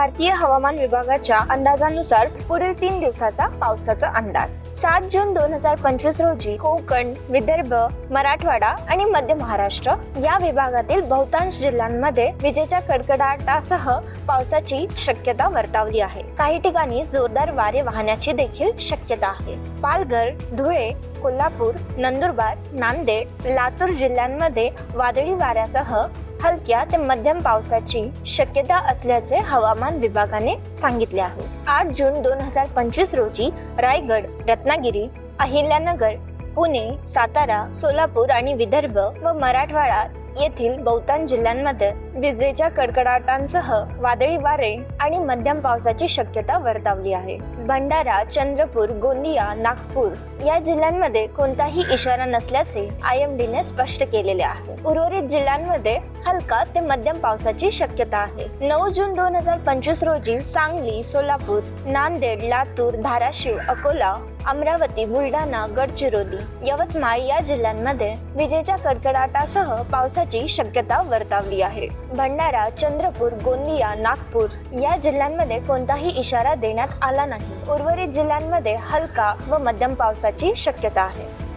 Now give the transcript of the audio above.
भारतीय हवामान विभागाच्या अंदाजानुसार पुढील तीन दिवसाचा पावसाचा अंदाज. सात जून दोन हजार पंचवीस रोजी कोकण विदर्भ मराठवाडा आणि मध्य महाराष्ट्र या विभागातील बहुतांश जिल्ह्यांमध्ये विजेच्या कडकडाटासह पावसाची शक्यता वर्तवली आहे. काही ठिकाणी जोरदार वारे वाहण्याची देखील शक्यता आहे. पालघर धुळे कोल्हापूर नंदुरबार नांदेड लातूर जिल्ह्यांमध्ये वादळी वाऱ्यासह हलक्या ते मध्यम पावसाची शक्यता असल्याचे हवामान विभागाने सांगितले आहे. आठ जून दोन हजार पंचवीस रोजी रायगड रत्नागिरी अहिल्यानगर पुणे सातारा सोलापूर आणि विदर्भ व मराठवाडा येथील बहुतांश जिल्ह्यांमध्ये विजेच्या कडकडाटांसह वादळी वारे आणि मध्यम पावसाची शक्यता वर्तवली आहे. भंडारा चंद्रपूर गोंदिया नागपूर या जिल्ह्यांमध्ये कोणताही इशारा नसल्याचे आय एम डीने स्पष्ट केलेले आहे. उर्वरित जिल्ह्यांमध्ये हलका ते मध्यम पावसाची शक्यता आहे. नऊ जून दोन हजार पंचवीस रोजी सांगली सोलापूर नांदेड लातूर धाराशिव अकोला अमरावती बुलढाणा गडचिरोली यवतमाळ या जिल्ह्यांमध्ये विजेच्या कडकडाटासह पावसाची शक्यता वर्तवली आहे. भंडारा चंद्रपूर गोंदिया नागपूर या जिल्ह्यांमध्ये कोणताही इशारा देण्यात आला नाही. उर्वरित जिल्ह्यांमध्ये हलका व मध्यम पावसाची शक्यता आहे.